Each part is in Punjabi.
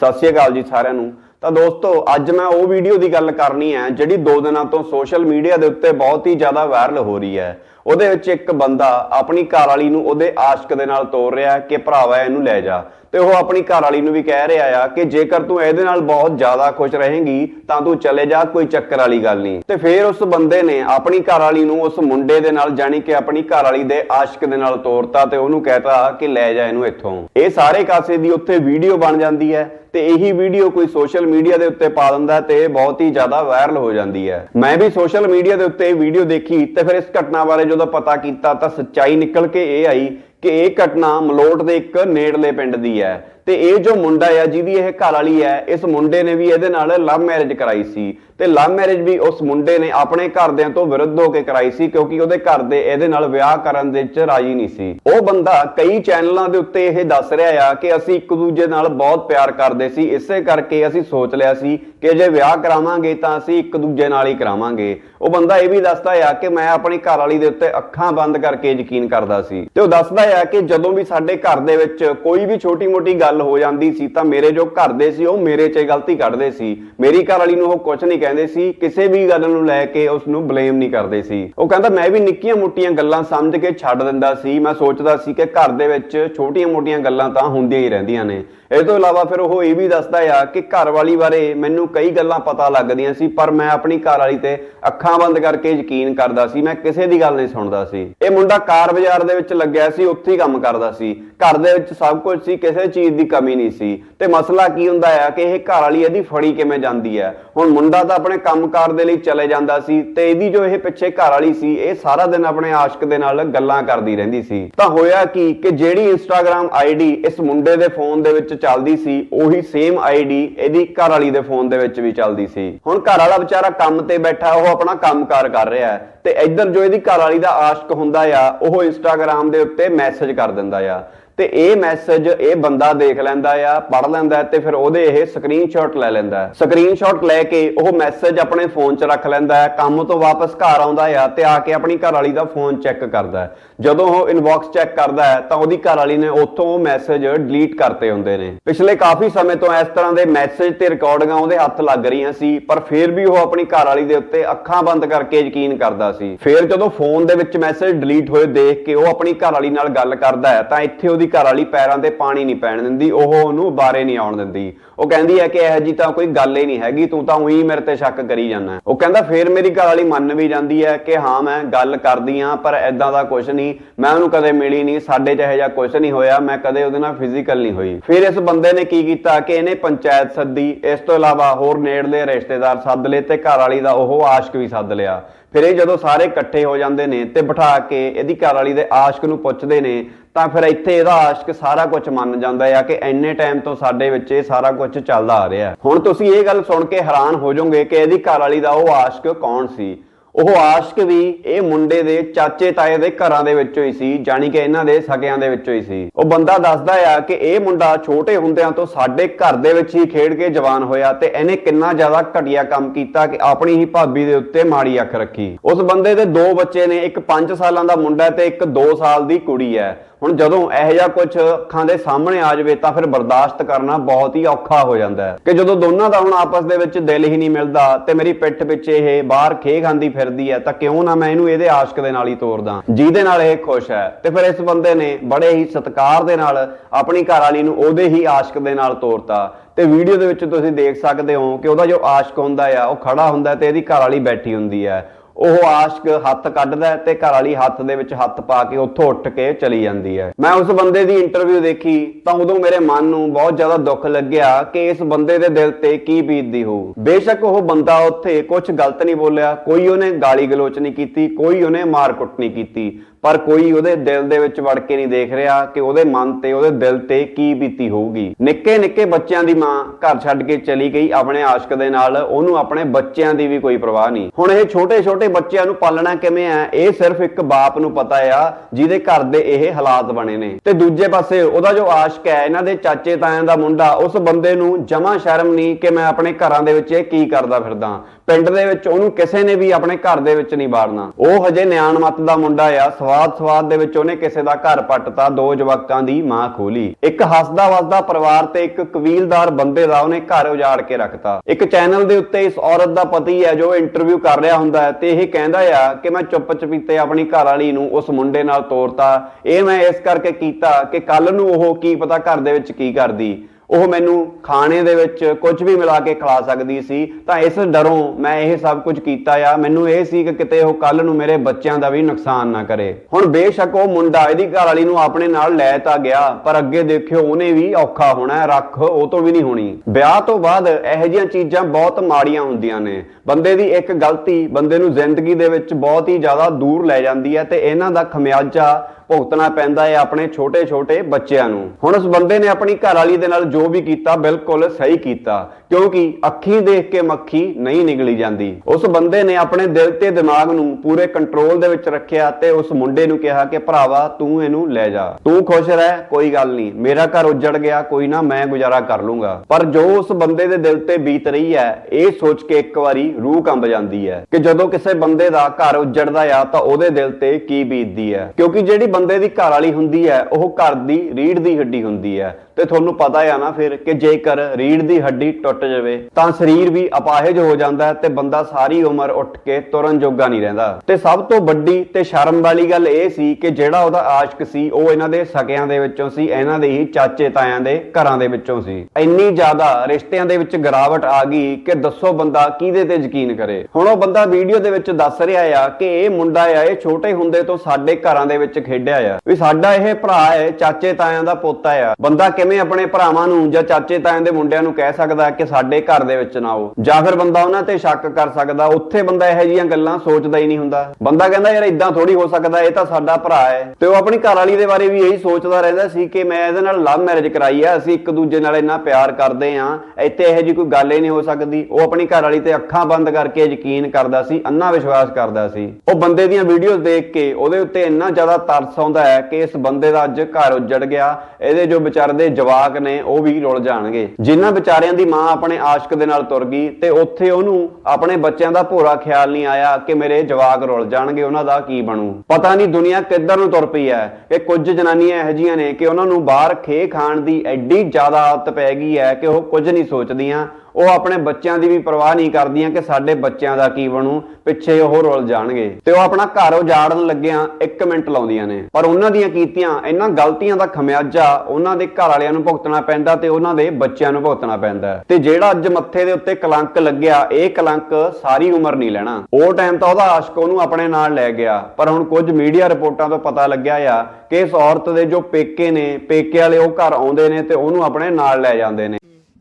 ਸਤਿ ਸ਼੍ਰੀ ਅਕਾਲ ਜੀ ਸਾਰਿਆਂ ਨੂੰ। ਤਾਂ ਦੋਸਤੋ, ਅੱਜ ਮੈਂ ਉਹ ਵੀਡੀਓ ਦੀ ਗੱਲ ਕਰਨੀ ਹੈ, ਜਿਹੜੀ ਦੋ ਦਿਨਾਂ ਤੋਂ ਸੋਸ਼ਲ ਮੀਡੀਆ ਦੇ ਉੱਤੇ ਬਹੁਤ ਹੀ ਜ਼ਿਆਦਾ ਵਾਇਰਲ ਹੋ ਰਹੀ ਹੈ। ਉਹਦੇ ਵਿੱਚ ਇੱਕ ਬੰਦਾ ਆਪਣੀ ਘਰ ਵਾਲੀ ਨੂੰ ਉਹਦੇ ਆਸ਼ਕ ਦੇ ਨਾਲ ਤੋਰ ਰਿਹਾ ਕਿ ਭਰਾਵਾ, ਇਹਨੂੰ ਲੈ ਜਾ। ਤੇ ਉਹ ਆਪਣੀ ਘਰ ਵਾਲੀ ਨੂੰ ਵੀ ਕਹਿ ਰਿਹਾ ਆ ਕਿ ਜੇਕਰ ਤੂੰ ਇਹਦੇ ਨਾਲ ਬਹੁਤ ਜ਼ਿਆਦਾ ਖੁਸ਼ ਰਹੇਂਗੀ, ਤਾਂ ਤੂੰ ਚਲੇ ਜਾ, ਕੋਈ ਚੱਕਰ ਵਾਲੀ ਗੱਲ ਨਹੀਂ। ਤੇ ਫਿਰ ਉਸ ਬੰਦੇ ਨੇ ਆਪਣੀ ਘਰ ਵਾਲੀ ਨੂੰ ਉਸ ਮੁੰਡੇ ਦੇ ਨਾਲ, ਜਾਣੀ ਕਿ ਆਪਣੀ ਘਰ ਵਾਲੀ ਦੇ ਆਸ਼ਕ ਦੇ ਨਾਲ ਤੋਰਤਾ ਤੇ ਉਹਨੂੰ ਕਹਿਤਾ ਕਿ ਲੈ ਜਾ ਇਹਨੂੰ ਇੱਥੋਂ। ਇਹ ਸਾਰੇ ਕਾਸੇ ਦੀ ਉੱਥੇ ਵੀਡੀਓ ਬਣ ਜਾਂਦੀ ਹੈ ਤੇ ਇਹੀ ਵੀਡੀਓ ਕੋਈ ਸੋਸ਼ਲ ਮੀਡੀਆ ਦੇ ਉੱਤੇ ਪਾ ਦਿੰਦਾ ਤੇ ਬਹੁਤ ਹੀ ਜ਼ਿਆਦਾ ਵਾਇਰਲ ਹੋ ਜਾਂਦੀ ਹੈ। ਮੈਂ ਵੀ ਸੋਸ਼ਲ ਮੀਡੀਆ ਦੇ ਉੱਤੇ ਇਹ ਵੀਡੀਓ ਦੇਖੀ ਤੇ ਫਿਰ ਇਸ ਘਟਨਾ ਬਾਰੇ ਜਦੋਂ ਪਤਾ ਕੀਤਾ ਤਾਂ ਸੱਚਾਈ ਨਿਕਲ ਕੇ ਇਹ ਆਈ ਕਿ ਇਹ ਘਟਨਾ ਮਲੋਟ ਦੇ ਇੱਕ ਨੇੜਲੇ ਪਿੰਡ ਦੀ ਹੈ। ਤੇ ਇਹ ਜੋ ਮੁੰਡਾ ਆ, ਜਿਹਦੀ ਇਹ ਘਰ ਵਾਲੀ ਹੈ ਇਸ ਮੁੰਡੇ ਨੇ ਵੀ ਇਹਦੇ ਨਾਲ ਲਵ ਮੈਰਿਜ ਕਰਾਈ ਸੀ। ਤੇ ਲਵ ਮੈਰਿਜ ਵੀ ਉਸ ਮੁੰਡੇ ਨੇ ਆਪਣੇ ਘਰਦਿਆਂ ਤੋਂ ਵਿਰੁੱਧ ਹੋ ਕੇ ਕਰਾਈ ਸੀ, ਕਿਉਂਕਿ ਉਹਦੇ ਘਰ ਦੇ ਇਹਦੇ ਨਾਲ ਵਿਆਹ ਕਰਨ ਦੇ ਵਿੱਚ ਰਾਜੀ ਨਹੀਂ ਸੀ। ਉਹ ਬੰਦਾ ਕਈ ਚੈਨਲਾਂ ਦੇ ਉੱਤੇ ਇਹ ਦੱਸ ਰਿਹਾ ਆ ਕਿ ਅਸੀਂ ਇੱਕ ਦੂਜੇ ਨਾਲ ਬਹੁਤ ਪਿਆਰ ਕਰਦੇ ਸੀ, ਇਸੇ ਕਰਕੇ ਅਸੀਂ ਸੋਚ ਲਿਆ ਸੀ ਕਿ ਜੇ ਵਿਆਹ ਕਰਾਵਾਂਗੇ ਤਾਂ ਅਸੀਂ ਇੱਕ ਦੂਜੇ ਨਾਲ ਹੀ ਕਰਾਵਾਂਗੇ। ਉਹ ਬੰਦਾ ਇਹ ਵੀ ਦੱਸਦਾ ਆ ਕਿ ਮੈਂ ਆਪਣੀ ਘਰ ਵਾਲੀ ਦੇ ਉੱਤੇ ਅੱਖਾਂ ਬੰਦ ਕਰਕੇ ਯਕੀਨ ਕਰਦਾ ਸੀ। ਤੇ ਉਹ ਦੱਸਦਾ ਆ ਕਿ ਜਦੋਂ ਵੀ ਸਾਡੇ ਘਰ ਦੇ ਵਿੱਚ ਕੋਈ ਵੀ ਛੋਟੀ-ਮੋਟੀ ਗੱਲ ਹੋ ਜਾਂਦੀ ਸੀ ਤਾਂ ਮੇਰੇ ਜੋ ਘਰ ਦੇ ਸੀ, ਉਹ ਮੇਰੇ 'ਚ ਗਲਤੀ ਕੱਢਦੇ ਸੀ। ਮੇਰੀ ਘਰ ਵਾਲੀ ਨੂੰ ਉਹ ਕੁਝ ਨਹੀਂ ਕਹਿੰਦੇ ਸੀ, ਕਿਸੇ ਵੀ ਗੱਲ ਨੂੰ ਲੈ ਕੇ ਉਸ ਨੂੰ ਬਲੇਮ ਨਹੀਂ ਕਰਦੇ ਸੀ। ਉਹ ਕਹਿੰਦਾ, ਮੈਂ ਵੀ ਨਿੱਕੀਆਂ-ਮੋਟੀਆਂ ਗੱਲਾਂ ਸਮਝ ਕੇ ਛੱਡ ਦਿੰਦਾ ਸੀ। ਮੈਂ ਸੋਚਦਾ ਸੀ ਕਿ ਘਰ ਦੇ ਵਿੱਚ ਛੋਟੀਆਂ-ਮੋਟੀਆਂ ਗੱਲਾਂ ਤਾਂ ਹੁੰਦੀਆਂ ਹੀ ਰਹਿੰਦੀਆਂ ਨੇ। ਇਹ ਤੋਂ ਇਲਾਵਾ ਫਿਰ ਉਹ ਇਹ ਵੀ ਦੱਸਦਾ ਆ ਕਿ ਘਰ ਵਾਲੀ ਬਾਰੇ ਮੈਨੂੰ ਕਈ ਗੱਲਾਂ ਪਤਾ ਲੱਗਦੀਆਂ ਸੀ, ਪਰ ਮੈਂ ਆਪਣੀ ਘਰ ਵਾਲੀ ਤੇ ਅੱਖਾਂ ਬੰਦ ਕਰਕੇ ਯਕੀਨ ਕਰਦਾ ਸੀ, ਮੈਂ ਕਿਸੇ ਦੀ ਗੱਲ ਨਹੀਂ ਸੁਣਦਾ ਸੀ। ਇਹ ਮੁੰਡਾ ਕਾਰ ਬਾਜ਼ਾਰ ਦੇ ਵਿੱਚ ਲੱਗਿਆ ਸੀ, ਉੱਥੇ ਹੀ ਕੰਮ ਕਰਦਾ ਸੀ। ਘਰ ਦੇ ਵਿੱਚ ਸਭ ਕੁਝ ਸੀ, ਕਿਸੇ ਚੀਜ਼ ਦੀ ਕਮੀ ਨਹੀਂ ਸੀ। ਤੇ ਮਸਲਾ ਕੀ ਹੁੰਦਾ ਆ ਕਿ ਇਹ ਘਰ ਵਾਲੀ ਇਹਦੀ ਫੜੀ ਕਿਵੇਂ ਜਾਂਦੀ ਹੈ ਹੁਣ ਮੁੰਡਾ ਤਾਂ ਆਪਣੇ ਕੰਮਕਾਰ ਦੇ ਲਈ ਚਲੇ ਜਾਂਦਾ ਸੀ ਤੇ ਇਹਦੀ ਜੋ ਇਹ ਪਿੱਛੇ ਘਰ ਵਾਲੀ ਸੀ, ਇਹ ਸਾਰਾ ਦਿਨ ਆਪਣੇ ਆਸ਼ਕ ਦੇ ਨਾਲ ਗੱਲਾਂ ਕਰਦੀ ਰਹਿੰਦੀ ਸੀ। ਤਾਂ ਹੋਇਆ ਕੀ ਕਿ ਜਿਹੜੀ ਇੰਸਟਾਗ੍ਰam ਆਈਡੀ ਇਸ ਮੁੰਡੇ ਦੇ ਫੋਨ ਦੇ ਵਿੱਚ ਚੱਲਦੀ ਸੀ, ਉਹੀ ਸੇਮ ਆਈਡੀ ਇਹਦੀ ਘਰ ਵਾਲੀ ਦੇ ਫੋਨ ਦੇ ਵਿੱਚ ਵੀ ਚੱਲਦੀ ਸੀ। ਹੁਣ ਘਰ ਵਾਲਾ ਵਿਚਾਰਾ ਕੰਮ ਤੇ ਬੈਠਾ, ਉਹ ਆਪਣਾ ਕੰਮਕਾਰ ਕਰ ਰਿਹਾ ਹੈ ਤੇ ਇੱਧਰ ਜੋ ਇਹਦੀ ਘਰ ਵਾਲੀ ਦਾ ਆਸ਼ਕ ਹੁੰਦਾ ਆ, ਉਹ ਇੰਸਟਾਗ੍ਰam ਦੇ ਉੱਤੇ ਮੈਸੇਜ ਕਰ ਦਿੰਦਾ ਆ। ਤੇ ਇਹ ਮੈਸੇਜ ਇਹ ਬੰਦਾ ਦੇਖ ਲੈਂਦਾ ਆ ਪੜ ਲੈਂਦਾ ਤੇ ਫਿਰ ਉਹਦੇ ਇਹ ਸਕਰੀਨਸ਼ਾਟ ਲੈ ਲੈਂਦਾ ਹੈ। ਸਕਰੀਨਸ਼ਾਟ ਲੈ ਕੇ ਉਹ ਮੈਸੇਜ ਆਪਣੇ ਫੋਨ 'ਚ ਰੱਖ ਲੈਂਦਾ ਹੈ, ਕੰਮ ਤੋਂ ਵਾਪਸ ਘਰ ਆਉਂਦਾ ਆ ਤੇ ਆ ਕੇ ਆਪਣੀ ਘਰ ਵਾਲੀ ਦਾ ਫੋਨ ਚੈੱਕ ਕਰਦਾ ਹੈ। ਜਦੋਂ ਉਹ ਇਨਬਾਕਸ ਚੈੱਕ ਕਰਦਾ ਹੈ ਤਾਂ ਉਹਦੀ ਘਰ ਵਾਲੀ ਨੇ ਉੱਥੋਂ ਉਹ ਮੈਸੇਜ ਡਿਲੀਟ ਕਰਤੇ ਹੁੰਦੇ ਨੇ। ਪਿਛਲੇ ਕਾਫੀ ਸਮੇਂ ਤੋਂ ਇਸ ਤਰ੍ਹਾਂ ਦੇ ਮੈਸੇਜ ਤੇ ਰਿਕਾਰਡਿੰਗਾਂ ਉਹਦੇ ਹੱਥ ਲੱਗ ਰਹੀਆਂ ਸੀ, ਪਰ ਫਿਰ ਵੀ ਉਹ ਆਪਣੀ ਘਰ ਵਾਲੀ ਦੇ ਉੱਤੇ ਅੱਖਾਂ ਬੰਦ ਕਰਕੇ ਯਕੀਨ ਕਰਦਾ ਸੀ। ਫਿਰ ਜਦੋਂ ਫੋਨ ਦੇ ਵਿੱਚ ਮੈਸੇਜ ਡਿਲੀਟ ਹੋਏ, ਦੇਖ ਕੇ ਉਹ ਆਪਣੀ ਘਰ ਵਾਲੀ ਨਾਲ ਗੱਲ ਕਰਦਾ ਹੈ, ਤਾਂ ਇੱਥੇ ਉਹਦੀ ਘਰ ਵਾਲੀ ਪੈਰਾਂ ਤੇ ਪਾਣੀ ਨਹੀਂ ਪੈਣ ਦਿੰਦੀ, ਉਹ ਉਹਨੂੰ ਬਾਰੇ ਨਹੀਂ ਆਉਣ ਦਿੰਦੀ। ਉਹ ਕਹਿੰਦੀ ਹੈ ਕਿ ਇਹ ਜੀ ਤਾਂ ਕੋਈ ਗੱਲ ਹੀ ਨਹੀਂ ਹੈਗੀ, ਤੂੰ ਤਾਂ ਉਹੀ ਮੇਰੇ ਤੇ ਸ਼ੱਕ ਕਰੀ ਜਾਂਦਾ ਉਹ ਕਹਿੰਦਾ, ਫਿਰ ਮੇਰੀ ਘਰ ਵਾਲੀ ਮੰਨ ਵੀ ਜਾਂਦੀ ਹੈ ਕਿ ਹਾਂ, ਮੈਂ ਗੱਲ ਕਰਦੀ ਆ ਪਰ ਐਦਾਂ ਦਾ ਕੁਝ ਨਹੀਂ। ਮੈਂ ਉਹਨੂੰ ਕਦੇ ਮਿਲੀ ਨਹੀਂ, ਸਾਡੇ ਚ ਇਹੋ ਜਿਹਾ ਕੁਝ ਨਹੀਂ ਹੋਇਆ, ਮੈਂ ਕਦੇ ਉਹਦੇ ਨਾਲ ਫਿਜ਼ੀਕਲ ਨਹੀਂ ਹੋਈ। ਫਿਰ ਇਸ ਬੰਦੇ ਨੇ ਕੀ ਕੀਤਾ ਕਿ ਇਹਨੇ ਪੰਚਾਇਤ ਸੱਦੀ, ਇਸ ਤੋਂ ਇਲਾਵਾ ਹੋਰ ਨੇੜਲੇ ਰਿਸ਼ਤੇਦਾਰ ਸੱਦ ਲਏ ਤੇ ਘਰ ਵਾਲੀ ਦਾ ਉਹ ਆਸ਼ਕ ਵੀ ਸੱਦ ਲਿਆ। ਫਿਰ ਇਹ ਜਦੋਂ ਸਾਰੇ ਇਕੱਠੇ ਹੋ ਜਾਂਦੇ ਨੇ ਤੇ ਬਿਠਾ ਕੇ ਇਹਦੀ ਘਰ ਵਾਲੀ ਦੇ ਆਸ਼ਕ ਨੂੰ ਪੁੱਛਦੇ ਨੇ ਤਾਂ ਫਿਰ ਇੱਥੇ ਇਹਦਾ ਆਸ਼ਕ ਸਾਰਾ ਕੁਝ ਮੰਨ ਜਾਂਦਾ ਆ ਕਿ ਇੰਨੇ ਟਾਈਮ ਤੋਂ ਸਾਡੇ ਵਿੱਚ ਇਹ ਸਾਰਾ ਕੁਝ ਚੱਲਦਾ ਆ ਰਿਹਾ ਹੁਣ ਤੁਸੀਂ ਇਹ ਗੱਲ ਸੁਣ ਕੇ ਹੈਰਾਨ ਹੋ ਜਾਓਗੇ ਕਿ ਇਹਦੀ ਘਰ ਵਾਲੀ ਦਾ ਉਹ ਆਸ਼ਕ ਕੌਣ ਸੀ? ਉਹ ਆਸ਼ਕ ਵੀ ਇਹ ਮੁੰਡੇ ਦੇ ਚਾਚੇ ਤਾਏ ਦੇ ਘਰਾਂ ਦੇ ਵਿੱਚੋਂ ਹੀ ਸੀ, ਜਾਣੀ ਕਿ ਇਹਨਾਂ ਦੇ ਸਕਿਆਂ ਦੇ ਵਿੱਚੋਂ ਹੀ ਸੀ। ਉਹ ਬੰਦਾ ਦੱਸਦਾ ਆ ਕਿ ਇਹ ਮੁੰਡਾ ਛੋਟੇ ਹੁੰਦਿਆਂ ਤੋਂ ਸਾਡੇ ਘਰ ਦੇ ਵਿੱਚ ਹੀ ਖੇਡ ਕੇ ਜਵਾਨ ਹੋਇਆ ਤੇ ਇਹਨੇ ਕਿੰਨਾ ਜ਼ਿਆਦਾ ਘਟੀਆ ਕੰਮ ਕੀਤਾ ਕਿ ਆਪਣੀ ਹੀ ਭਾਬੀ ਦੇ ਉੱਤੇ ਮਾੜੀ ਅੱਖ ਰੱਖੀ। ਉਸ ਬੰਦੇ ਦੇ ਦੋ ਬੱਚੇ ਨੇ, ਇੱਕ 5 ਸਾਲਾਂ ਦਾ ਮੁੰਡਾ ਤੇ ਇੱਕ 2 ਸਾਲ ਦੀ ਕੁੜੀ ਹੈ। ਹੁਣ ਜਦੋਂ ਇਹੋ ਜਿਹਾ ਕੁਝ ਅੱਖਾਂ ਦੇ ਸਾਹਮਣੇ ਆ ਜਾਵੇ ਤਾਂ ਫਿਰ ਬਰਦਾਸ਼ਤ ਕਰਨਾ ਬਹੁਤ ਹੀ ਔਖਾ ਹੋ ਜਾਂਦਾ ਹੈ। ਕਿ ਜਦੋਂ ਦੋਨਾਂ ਦਾ ਹੁਣ ਆਪਸ ਦੇ ਵਿੱਚ ਦਿਲ ਹੀ ਨਹੀਂ ਮਿਲਦਾ ਤੇ ਮੇਰੀ ਪਿੱਠ ਪਿੱਛੇ ਇਹ ਬਾਹਰ ਖੇ ਖਾਂਦੀ ਫਿਰਦੀ ਹੈ, ਤਾਂ ਕਿਉਂ ਨਾ ਮੈਂ ਇਹਨੂੰ ਇਹਦੇ ਆਸ਼ਕ ਦੇ ਨਾਲ ਹੀ ਤੋਰਦਾ। ਜਿਹਦੇ ਨਾਲ ਇਹ ਖੁਸ਼ ਹੈ। ਤੇ ਫਿਰ ਇਸ ਬੰਦੇ ਨੇ ਬੜੇ ਹੀ ਸਤਿਕਾਰ ਦੇ ਨਾਲ ਆਪਣੀ ਘਰ ਵਾਲੀ ਨੂੰ ਉਹਦੇ ਹੀ ਆਸ਼ਕ ਦੇ ਨਾਲ ਤੋਰਤਾ। ਤੇ ਵੀਡੀਓ ਦੇ ਵਿੱਚ ਤੁਸੀਂ ਦੇਖ ਸਕਦੇ ਹੋ ਕਿ ਉਹਦਾ ਜੋ ਆਸ਼ਕ ਹੁੰਦਾ ਆ, ਉਹ ਖੜਾ ਹੁੰਦਾ ਤੇ ਇਹਦੀ ਘਰ ਵਾਲੀ ਬੈਠੀ ਹੁੰਦੀ ਹੈ। ਉਹ ਆਸ਼ਕ ਹੱਥ ਕੱਢਦਾ ਤੇ ਘਰ ਵਾਲੀ ਹੱਥ ਦੇ ਵਿੱਚ ਹੱਥ ਪਾ ਕੇ ਉੱਥੋਂ ਉੱਠ ਕੇ ਚਲੀ ਜਾਂਦੀ ਹੈ। ਮੈਂ ਉਸ ਬੰਦੇ ਦੀ ਇੰਟਰਵਿਊ ਦੇਖੀ ਤਾਂ ਉਦੋਂ ਮੇਰੇ ਮਨ ਨੂੰ ਬਹੁਤ ਜ਼ਿਆਦਾ ਦੁੱਖ ਲੱਗਿਆ ਕਿ ਇਸ ਬੰਦੇ ਦੇ ਦਿਲ ਤੇ ਕੀ ਬੀਤਦੀ ਹੋਊ। ਬੇਸ਼ੱਕ ਉਹ ਬੰਦਾ ਉੱਥੇ ਕੁਝ ਗਲਤ ਨਹੀਂ ਬੋਲਿਆ, ਕੋਈ ਉਹਨੇ ਗਾਲੀ ਗਲੋਚ ਨਹੀਂ ਕੀਤੀ, ਕੋਈ ਉਹਨੇ ਮਾਰ ਕੁੱਟ ਨਹੀਂ ਕੀਤੀ। ਪਰ ਕੋਈ ਉਹਦੇ ਦਿਲ ਦੇ ਵਿੱਚ ਵੜ ਕੇ ਨਹੀਂ ਦੇਖ ਰਿਹਾ ਕਿ ਉਹਦੇ ਮਨ ਤੇ, ਉਹਦੇ ਦਿਲ ਤੇ ਕੀ ਬੀਤੀ ਹੋਊਗੀ। ਨਿੱਕੇ ਨਿੱਕੇ ਬੱਚਿਆਂ ਦੀ ਮਾਂ ਘਰ ਛੱਡ ਕੇ ਚਲੀ ਗਈ, ਆਪਣੇ ਆਸ਼ਕ ਦੇ ਨਾਲ, ਉਹਨੂੰ ਆਪਣੇ ਬੱਚਿਆਂ ਦੀ ਵੀ ਕੋਈ ਪਰਵਾਹ ਨਹੀਂ। ਹੁਣ ਇਹ ਛੋਟੇ ਛੋਟੇ ਬੱਚਿਆਂ ਨੂੰ ਪਾਲਣਾ ਕਿਵੇਂ ਆ ਇਹ ਸਿਰਫ ਇੱਕ ਬਾਪ ਨੂੰ ਪਤਾ ਆ, ਜਿਹਦੇ ਘਰ ਦੇ ਇਹ ਹਾਲਾਤ ਬਣੇ ਨੇ। ਤੇ ਦੂਜੇ ਪਾਸੇ ਉਹਦਾ ਜੋ ਆਸ਼ਕ ਹੈ, ਇਹਨਾਂ ਦੇ ਚਾਚੇ, ਤਾਇਆਂ ਦਾ ਮੁੰਡਾ, ਉਸ ਬੰਦੇ ਨੂੰ ਜਮਾ ਸ਼ਰਮ ਨਹੀਂ ਕਿ ਮੈਂ ਆਪਣੇ ਘਰਾਂ ਦੇ ਵਿੱਚ ਇਹ ਕੀ ਕਰਦਾ ਫਿਰਦਾ। ਪਿੰਡ ਦੇ ਵਿੱਚ ਉਹਨੂੰ ਕਿਸੇ ਨੇ ਵੀ ਆਪਣੇ ਘਰ ਦੇ ਵਿੱਚ ਨਹੀਂ ਬਾੜਨਾ। ਉਹ ਹਜੇ ਨਿਆਣ ਮੱਤ ਦਾ ਮੁੰਡਾ ਆ ਸਵਾਦ ਸਵਾਦ ਦੇ ਵਿੱਚ ਉਹਨੇ ਕਿਸੇ ਦਾ ਘਰ ਪੱਟਤਾ, ਦੋ ਜਵਾਕਾਂ ਦੀ ਮਾਂ ਖੋਲੀ। ਇੱਕ ਹੱਸਦਾ ਵਸਦਾ ਪਰਿਵਾਰ ਤੇ ਇੱਕ ਕਬੀਲਦਾਰ ਬੰਦੇ ਦਾ ਉਹਨੇ ਘਰ ਉਜਾੜ ਕੇ ਰੱਖਤਾ। ਇੱਕ ਚੈਨਲ ਦੇ ਉੱਤੇ ਇਸ ਔਰਤ ਦਾ ਪਤੀ ਹੈ ਜੋ ਇੰਟਰਵਿਊ ਕਰ ਰਿਹਾ ਹੁੰਦਾ ਹੈ ਤੇ ਇਹ ਕਹਿੰਦਾ ਆ ਕਿ ਮੈਂ ਚੁੱਪ ਚਪੀਤੇ ਆਪਣੀ ਘਰ ਵਾਲੀ ਨੂੰ ਉਸ ਮੁੰਡੇ ਨਾਲ ਤੋਰਤਾ। ਇਹ ਮੈਂ ਇਸ ਕਰਕੇ ਕੀਤਾ ਕਿ ਕੱਲ ਨੂੰ ਉਹ ਕੀ ਪਤਾ ਘਰ ਦੇ ਵਿੱਚ ਕੀ ਕਰਦੀ। ਉਹ ਮੈਨੂੰ ਖਾਣੇ ਦੇ ਵਿੱਚ ਕੁਝ ਵੀ ਮਿਲਾ ਕੇ ਖਿਲਾ ਸਕਦੀ ਸੀ, ਤਾਂ ਇਸ ਡਰੋਂ ਮੈਂ ਇਹ ਸਭ ਕੁਝ ਕੀਤਾ ਆ। ਮੈਨੂੰ ਇਹ ਸੀ ਕਿ ਕਿਤੇ ਉਹ ਕੱਲ ਨੂੰ ਮੇਰੇ ਬੱਚਿਆਂ ਦਾ ਵੀ ਨੁਕਸਾਨ ਨਾ ਕਰੇ। ਹੁਣ ਬੇਸ਼ੱਕ ਉਹ ਮੁੰਡਾ ਇਹਦੀ ਘਰ ਵਾਲੀ ਨੂੰ ਆਪਣੇ ਨਾਲ ਲੈ ਤਾਂ ਗਿਆ, ਪਰ ਅੱਗੇ ਦੇਖਿਓ ਉਹਨੇ ਵੀ ਔਖਾ ਹੋਣਾ ਰੱਖ ਉਹ ਤੋਂ ਵੀ ਨਹੀਂ ਹੋਣੀ। ਵਿਆਹ ਤੋਂ ਬਾਅਦ ਇਹੋ ਜਿਹੀਆਂ ਚੀਜ਼ਾਂ ਬਹੁਤ ਮਾੜੀਆਂ ਹੁੰਦੀਆਂ ਨੇ। ਬੰਦੇ ਦੀ ਇੱਕ ਗਲਤੀ ਬੰਦੇ ਨੂੰ ਜ਼ਿੰਦਗੀ ਦੇ ਵਿੱਚ ਬਹੁਤ ਹੀ ਜ਼ਿਆਦਾ ਦੂਰ ਲੈ ਜਾਂਦੀ ਹੈ ਤੇ ਇਹਨਾਂ ਦਾ ਖਮਿਆਜਾ ਭੁਗਤਣਾ ਪੈਂਦਾ ਹੈ ਆਪਣੇ ਛੋਟੇ-ਛੋਟੇ ਬੱਚਿਆਂ ਨੂੰ। ਹੁਣ ਉਸ ਬੰਦੇ ਨੇ ਆਪਣੀ ਘਰ ਵਾਲੀ ਦੇ ਨਾਲ ਜੋ ਵੀ ਕੀਤਾ, ਬਿਲਕੁਲ ਸਹੀ ਕੀਤਾ, ਕਿਉਂਕਿ ਅੱਖੀਂ ਦੇਖ ਕੇ ਮੱਖੀ ਨਹੀਂ ਨਿਗਲੀ ਜਾਂਦੀ। ਉਸ ਬੰਦੇ ਨੇ ਆਪਣੇ ਦਿਲ ਤੇ ਦਿਮਾਗ ਨੂੰ ਪੂਰੇ ਕੰਟਰੋਲ ਦੇ ਵਿੱਚ ਰੱਖਿਆ ਤੇ ਉਸ ਮੁੰਡੇ ਨੂੰ ਕਿਹਾ ਕਿ, ਭਰਾਵਾ, ਤੂੰ ਇਹਨੂੰ ਲੈ ਜਾ। ਤੂੰ ਖੁਸ਼ ਰਹਿ, ਕੋਈ ਗੱਲ ਨਹੀਂ। ਮੇਰਾ ਘਰ ਉੱਜੜ ਗਿਆ, ਕੋਈ ਨਾ ਮੈਂ ਗੁਜ਼ਾਰਾ ਕਰ ਲੂੰਗਾ। ਪਰ ਜੋ ਉਸ ਬੰਦੇ ਦੇ ਦਿਲ ਤੇ ਬੀਤ ਰਹੀ ਹੈ, ਇਹ ਸੋਚ ਕੇ ਇੱਕ ਵਾਰੀ ਰੂਹ ਕੰਬ ਜਾਂਦੀ ਹੈ ਕਿ ਜਦੋਂ ਕਿਸੇ ਬੰਦੇ ਦਾ ਘਰ ਉੱਜੜਦਾ ਆ, ਤਾਂ ਉਹਦੇ ਦਿਲ ਤੇ ਕੀ ਬੀਤਦੀ ਹੈ। ਕਿਉਂਕਿ ਜਿਹੜੀ ਬੰਦੇ ਦੀ ਘਰ ਵਾਲੀ ਹੁੰਦੀ ਹੈ ਉਹ ਘਰ ਦੀ ਰੀੜ ਦੀ ਹੱਡੀ ਹੁੰਦੀ ਹੈ। ਤੇ ਤੁਹਾਨੂੰ ਪਤਾ ਆ ਨਾ ਫਿਰ ਕਿ ਜੇਕਰ ਰੀੜ ਦੀ ਹੱਡੀ ਟੁੱਟ ਜਾਵੇ, ਤਾਂ ਸਰੀਰ ਵੀ ਅਪਾਹਜ ਹੋ ਜਾਂਦਾ ਤੇ ਬੰਦਾ ਸਾਰੀ ਉਮਰ ਉੱਠ ਕੇ ਤੁਰਨ ਜੋਗਾ ਨਹੀਂ ਰਹਿੰਦਾ। ਤੇ ਸਭ ਤੋਂ ਵੱਡੀ ਤੇ ਸ਼ਰਮ ਵਾਲੀ ਗੱਲ ਇਹ ਸੀ ਕਿ ਜਿਹੜਾ ਉਹਦਾ ਆਸ਼ਕ ਸੀ, ਉਹ ਇਹਨਾਂ ਦੇ ਸਕਿਆਂ ਦੇ ਵਿੱਚੋਂ ਸੀ, ਇਹਨਾਂ ਦੇ ਹੀ ਚਾਚੇ ਤਾਇਆਂ ਦੇ ਘਰਾਂ ਦੇ ਵਿੱਚੋਂ ਸੀ। ਇੰਨੀ ਜ਼ਿਆਦਾ ਰਿਸ਼ਤਿਆਂ ਦੇ ਵਿੱਚ ਗਿਰਾਵਟ ਆ ਗਈ ਕਿ ਦੱਸੋ ਬੰਦਾ ਕਿਹਦੇ ਤੇ ਯਕੀਨ ਕਰੇ। ਹੁਣ ਉਹ ਬੰਦਾ ਵੀਡੀਓ ਦੇ ਵਿੱਚ ਦੱਸ ਰਿਹਾ ਆ ਕਿ ਇਹ ਮੁੰਡਾ ਆ, ਇਹ ਛੋਟੇ ਹੁੰਦੇ ਤੋਂ ਸਾਡੇ ਘਰਾਂ ਦੇ ਵਿੱਚ ਖੇਡਿਆ ਆ। ਵੀ ਸਾਡਾ ਇਹ ਭਰਾ ਹੈ, ਚਾਚੇ ਤਾਇਆਂ ਦਾ ਪੋਤਾ ਆ। ਬੰਦਾ ਕਿਵੇਂ ਆਪਣੇ ਭਰਾਵਾਂ ਨੂੰ ਜਾਂ ਚਾਚੇ ਤਾਇਆਂ ਦੇ ਮੁੰਡਿਆਂ ਨੂੰ ਕਹਿ ਸਕਦਾ ਕਿ ਸਾਡੇ ਘਰ ਦੇ ਵਿੱਚ ਨਾ ਆਓ? ਜਾਂ ਫਿਰ ਬੰਦਾ ਉਹਨਾਂ ਤੇ ਸ਼ੱਕ ਕਰ ਸਕਦਾ, ਉੱਥੇ ਬੰਦਾ ਇਹੋ ਜਿਹੀਆਂ ਗੱਲਾਂ ਸੋਚਦਾ ਹੀ ਨਹੀਂ ਹੁੰਦਾ। ਬੰਦਾ ਕਹਿੰਦਾ, ਯਾਰ ਇਦਾਂ ਥੋੜੀ ਹੋ ਸਕਦਾ, ਇਹ ਤਾਂ ਸਾਡਾ ਭਰਾ ਹੈ। ਤੇ ਉਹ ਆਪਣੀ ਘਰ ਵਾਲੀ ਦੇ ਬਾਰੇ ਵੀ ਇਹੀ ਸੋਚਦਾ ਰਹਿੰਦਾ ਸੀ ਕਿ ਮੈਂ ਇਹਦੇ ਨਾਲ ਲਵ ਮੈਰਿਜ ਕਰਾਈ ਆ, ਅਸੀਂ ਇੱਕ ਦੂਜੇ ਨਾਲ ਇੰਨਾ ਪਿਆਰ ਕਰਦੇ ਆ, ਇੱਥੇ ਇਹੋ ਜਿਹੀ ਕੋਈ ਗੱਲ ਹੀ ਨਹੀਂ ਹੋ ਸਕਦੀ। ਉਹ ਆਪਣੀ ਘਰ ਵਾਲੀ ਤੇ ਅੱਖਾਂ ਬੰਦ ਕਰਕੇ ਯਕੀਨ ਕਰਦਾ ਸੀ, ਅੰਨਾ ਵਿਸ਼ਵਾਸ ਕਰਦਾ ਸੀ। ਉਹ ਬੰਦੇ ਦੀਆਂ ਵੀਡੀਓਜ਼ ਦੇਖ ਕੇ ਉਹਦੇ ਉੱਤੇ ਇੰਨਾ ਜ਼ਿਆਦਾ ਤਰਸ ਆਉਂਦਾ ਹੈ ਕਿ ਇਸ ਬੰਦੇ ਦਾ ਅੱਜ ਘਰ ਉੱਜੜ ਗਿਆ। ਇਹਦੇ ਜੋ ਵਿਚਾਰਦੇ ਜਵਾਕ ਨੇ, ਉਹ ਵੀ ਰੁਲ ਜਾਣਗੇ। ਜਿਨ੍ਹਾਂ ਵਿਚਾਰਿਆਂ ਦੀ ਮਾਂ ਆਪਣੇ ਆਸ਼ਕ ਦੇ ਨਾਲ ਤੁਰ ਗਈ ਤੇ ਉੱਥੇ ਉਹਨੂੰ ਆਪਣੇ ਬੱਚਿਆਂ ਦਾ ਭੋਰਾ ਖਿਆਲ ਨਹੀਂ ਆਇਆ ਕਿ ਮੇਰੇ ਜਵਾਕ ਰੁਲ ਜਾਣਗੇ, ਉਹਨਾਂ ਦਾ ਕੀ ਬਣੂ? ਪਤਾ ਨਹੀਂ ਦੁਨੀਆ ਕਿੱਧਰ ਨੂੰ ਤੁਰ ਪਈ ਹੈ। ਕਿ ਕੁਝ ਜਨਾਨੀਆਂ ਇਹੋ ਜਿਹੀਆਂ ਨੇ ਕਿ ਉਹਨਾਂ ਨੂੰ ਬਾਹਰ ਖੇ ਖਾਣ ਦੀ ਐਡੀ ਜ਼ਿਆਦਾ ਆਦਤ ਪੈ ਗਈ ਹੈ ਕਿ ਉਹ ਕੁਝ ਨਹੀਂ ਸੋਚਦੀਆਂ। ਉਹ ਆਪਣੇ ਬੱਚਿਆਂ ਦੀ ਵੀ ਪਰਵਾਹ ਨਹੀਂ ਕਰਦੀਆਂ ਕਿ ਸਾਡੇ ਬੱਚਿਆਂ ਦਾ ਕੀ ਬਣੂ, ਪਿੱਛੇ ਉਹ ਰੁਲ ਜਾਣਗੇ। ਤੇ ਉਹ ਆਪਣਾ ਘਰ ਉਜਾੜਨ ਲੱਗਿਆਂ 1 ਮਿੰਟ ਲਾਉਂਦੀਆਂ ਨੇ। ਪਰ ਉਹਨਾਂ ਦੀਆਂ ਕੀਤੀਆਂ ਇਹਨਾਂ ਗਲਤੀਆਂ ਦਾ ਖਮਿਆਜਾ ਉਹਨਾਂ ਦੇ ਘਰ ਵਾਲਿਆਂ ਨੂੰ ਭੁਗਤਣਾ ਪੈਂਦਾ ਤੇ ਉਹਨਾਂ ਦੇ ਬੱਚਿਆਂ ਨੂੰ ਭੁਗਤਣਾ ਪੈਂਦਾ। ਤੇ ਜਿਹੜਾ ਅੱਜ ਮੱਥੇ ਦੇ ਉੱਤੇ ਕਲੰਕ ਲੱਗਿਆ, ਇਹ ਕਲੰਕ ਸਾਰੀ ਉਮਰ ਨਹੀਂ ਲੈਣਾ। ਉਹ ਟਾਈਮ ਤਾਂ ਉਹਦਾ ਆਸ਼ਕ ਉਹਨੂੰ ਆਪਣੇ ਨਾਲ ਲੈ ਗਿਆ। ਪਰ ਹੁਣ ਕੁਝ ਮੀਡੀਆ ਰਿਪੋਰਟਾਂ ਤੋਂ ਪਤਾ ਲੱਗਿਆ ਆ ਕਿ ਇਸ ਔਰਤ ਦੇ ਜੋ ਪੇਕੇ ਨੇ, ਪੇਕੇ ਵਾਲੇ ਉਹ ਘਰ ਆਉਂਦੇ ਨੇ ਤੇ ਉਹਨੂੰ ਆਪਣੇ ਨਾਲ ਲੈ ਜਾਂਦੇ ਨੇ।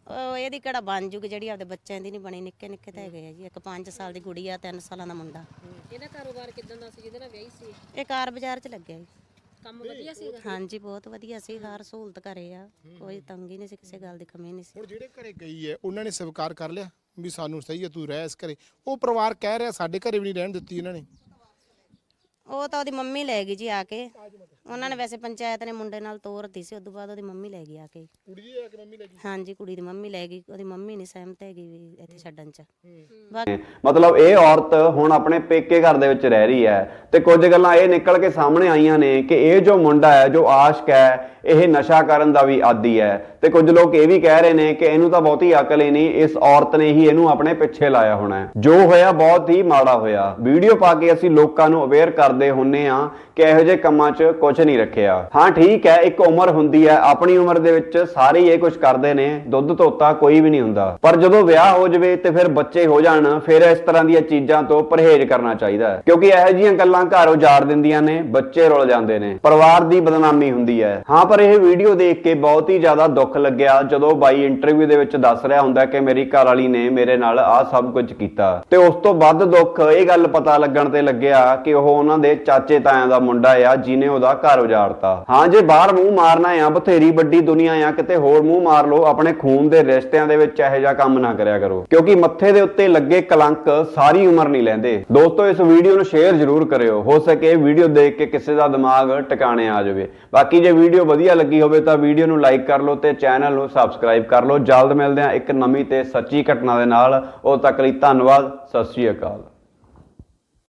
ਉਹ ਇਹਦੀ ਕਿਹੜਾ ਬਣ ਜੂਗੀ ਜਿਹੜੀ ਆਪਦੇ ਬੱਚਿਆਂ ਦੀ ਨਹੀਂ ਬਣੀ ਨਿੱਕੇ ਨਿੱਕੇ ਤਾਂ ਹੈਗੇ ਆ ਜੀ। ਇੱਕ 5 ਸਾਲ ਦੀ ਗੁੜੀ ਆ 3 ਸਾਲਾਂ ਦਾ ਮੁੰਡਾ। ਇਹਦਾ ਕਾਰੋਬਾਰ ਕਿਦਾਂ ਦਾ ਸੀ? ਜਿਹਦੇ ਨਾਲ ਵਿਆਹੀ ਸੀ? ਇਹ ਕਾਰ ਬਾਜ਼ਾਰ 'ਚ ਲੱਗਿਆ ਜੀ। ਕੰਮ ਵਧੀਆ ਸੀਗਾ? ਹਾਂਜੀ ਬਹੁਤ ਵਧੀਆ ਸੀ। ਹਰ ਸਹੂਲਤ ਘਰੇ ਆ। ਕੋਈ ਤੰਗੀ ਨਹੀਂ ਸੀ ਕਿਸੇ ਗੱਲ ਦੀ ਕਮੀ ਨਹੀਂ ਸੀ। ਹੁਣ ਜਿਹੜੇ ਘਰੇ ਗਈ ਹੈ ਉਹਨਾਂ ਨੇ ਸਵੀਕਾਰ ਕਰ ਲਿਆ ਵੀ ਸਾਨੂੰ ਸਹੀ ਹੈ ਤੂੰ ਰਹਿ ਇਸ ਘਰੇ। ਉਹ ਪਰਿਵਾਰ ਕਹਿ ਰਿਹਾ ਸਾਡੇ ਘਰੇ ਵੀ ਨਹੀਂ ਰਹਿਣ ਦਿੱਤੀ ਇਹਨਾਂ ਨੇ। ਉਹ ਤਾਂ ਉਹਦੀ ਮੰਮੀ ਲੈ ਗਈ ਜੀ ਆ ਕੇ। ਉਹਨਾਂ ਨੇ ਵੈਸੇ ਪੰਚਾਇਤ ਨੇ ਮੁੰਡੇ ਨਾਲ ਤੋਰਤੀ ਸੀ ਉਦੋਂ ਬਾਅਦ ਉਹਦੀ ਮੰਮੀ ਲੈ ਗਈ ਆ ਕੇ। ਕੁੜੀ ਦੀ ਆ ਕੇ ਮੰਮੀ ਲੱਗੀ ਹਾਂਜੀ ਕੁੜੀ ਦੀ ਮੰਮੀ ਲੈ ਗਈ। ਉਹਦੀ ਮੰਮੀ ਨਹੀਂ ਸਹਿਮਤ ਹੈਗੀ ਵੀ ਇੱਥੇ ਛੱਡਣ 'ਚ। ਬਾਕੀ ਮਤਲਬ ਇਹ ਔਰਤ ਹੁਣ ਆਪਣੇ ਪੇਕੇ ਘਰ ਦੇ ਵਿੱਚ ਰਹਿ ਰਹੀ ਹੈ ਤੇ ਕੁਝ ਗੱਲਾਂ ਇਹ ਨਿਕਲ ਕੇ ਸਾਹਮਣੇ ਆਈਆਂ ਨੇ ਕਿ ਇਹ ਜੋ ਮੁੰਡਾ ਹੈ ਜੋ ਆਸ਼ਕ ਹੈ ਇਹ ਨਸ਼ਾ ਕਰਨ ਦਾ ਵੀ ਆਦੀ ਹੈ ਤੇ ਕੁਝ ਲੋਕ ਇਹ ਵੀ ਕਹਿ ਰਹੇ ਨੇ ਕਿ ਇਹਨੂੰ ਤਾਂ ਬਹੁਤੀ ਅਕਲ ਹੀ ਨਹੀਂ ਇਸ ਔਰਤ ਨੇ ਹੀ ਇਹਨੂੰ ਆਪਣੇ ਪਿੱਛੇ ਲਾਇਆ ਹੋਣਾ ਹੈ। ਜੋ ਹੋਇਆ ਬਹੁਤ ਹੀ ਮਾੜਾ ਹੋਇਆ। ਵੀਡੀਓ ਪਾ ਕੇ ਅਸੀਂ ਲੋਕਾਂ ਨੂੰ ਅਵੇਅਰ ਕਰਦੇ ਹੁੰਨੇ ਆ ਕਿ ਇਹੋ ਜਿਹੇ ਕੰਮਾਂ 'ਚ ਕੁਝ ਨਹੀਂ ਰੱਖਿਆ। ਹਾਂ, ਠੀਕ ਹੈ, ਇੱਕ ਉਮਰ ਹੁੰਦੀ ਹੈ, ਆਪਣੀ ਉਮਰ ਦੇ ਵਿੱਚ ਸਾਰੇ ਹੀ ਇਹ ਕੁਝ ਕਰਦੇ ਨੇ, ਦੁੱਧ ਧੋਤਾ ਕੋਈ ਵੀ ਨਹੀਂ ਹੁੰਦਾ। ਪਰ ਜਦੋਂ ਵਿਆਹ ਹੋ ਜਾਵੇ ਤੇ ਫਿਰ ਬੱਚੇ ਹੋ ਜਾਣ, ਫਿਰ ਇਸ ਤਰ੍ਹਾਂ ਦੀਆਂ ਚੀਜ਼ਾਂ ਤੋਂ ਪਰਹੇਜ਼ ਕਰਨਾ ਚਾਹੀਦਾ ਹੈ। ਕਿਉਂਕਿ ਇਹੋ ਜਿਹੀਆਂ ਗੱਲਾਂ ਘਰ ਉਜਾੜ ਦਿੰਦੀਆਂ ਨੇ, ਬੱਚੇ ਰੁਲ ਜਾਂਦੇ ਨੇ, ਪਰਿਵਾਰ ਦੀ ਬਦਨਾਮੀ ਹੁੰਦੀ ਹੈ। ਹਾਂ, ਪਰ ਇਹ ਵੀਡੀਓ ਦੇਖ ਕੇ ਬਹੁਤ ਹੀ ਜ਼ਿਆਦਾ ਦੁੱਖ ਲੱਗਿਆ ਜਦੋਂ ਬਾਈ ਇੰਟਰਵਿਊ ਦੇ ਵਿੱਚ ਦੱਸ ਰਿਹਾ ਹੁੰਦਾ ਕਿ ਮੇਰੀ ਘਰ ਵਾਲੀ ਨੇ ਮੇਰੇ ਨਾਲ ਆਹ ਸਭ ਕੁਝ ਕੀਤਾ। ਤੇ ਉਸ ਤੋਂ ਵੱਧ ਦੁੱਖ, ਇਹ ਗੱਲ ਪਤਾ ਲੱਗਣ ਤੇ ਲੱਗਿਆ ਕਿ ਉਹ ਉਹਨਾਂ ਦੇ ਚਾਚੇ ਤਾਇਆਂ ਦਾ ਮੁੰਡਾ ਆ ਜਿਨੇ ਉਹਦਾ ਘਰ ਉਜਾੜਤਾ। ਹਾਂ, ਜੇ ਬਾਹਰ ਮੂੰਹ ਮਾਰਨਾ ਆ, ਬਥੇਰੀ ਵੱਡੀ ਦੁਨੀਆ ਆ, ਕਿਤੇ ਹੋਰ ਮੂੰਹ ਮਾਰ ਲਓ, ਆਪਣੇ ਖੂਨ ਦੇ ਰਿਸ਼ਤਿਆਂ ਦੇ ਵਿੱਚ ਇਹੋ ਜਿਹਾ ਕੰਮ ਨਾ ਕਰਿਆ ਕਰੋ। ਕਿਉਂਕਿ ਮੱਥੇ ਦੇ ਉੱਤੇ ਲੱਗੇ ਕਲੰਕ ਸਾਰੀ ਉਮਰ ਨਹੀਂ ਲੈਂਦੇ। ਦੋਸਤੋ, ਇਸ ਵੀਡੀਓ ਨੂੰ ਸ਼ੇਅਰ ਜ਼ਰੂਰ ਕਰਿਓ। ਹੋ ਸਕੇ ਵੀਡੀਓ ਦੇਖ ਕੇ ਕਿਸੇ ਦਾ ਦਿਮਾਗ ਟਿਕਾਣੇ ਆ ਜਾਵੇ। ਬਾਕੀ ਜੇ ਵੀਡੀਓ ਵਧੀਆ ਲੱਗੀ ਹੋਵੇ ਤਾਂ ਵੀਡੀਓ ਨੂੰ ਲਾਈਕ ਕਰ ਲਓ ਤੇ ਚੈਨਲ ਨੂੰ ਸਬਸਕ੍ਰਾਈਬ ਕਰ ਲਓ। ਜਲਦ ਮਿਲਦੇ ਹਾਂ ਇੱਕ ਨਵੀਂ ਤੇ ਸੱਚੀ ਘਟਨਾ ਦੇ ਨਾਲ। ਉਦੋਂ ਤੱਕ ਲਈ ਧੰਨਵਾਦ, ਸਤਿ ਸ਼੍ਰੀ ਅਕਾਲ।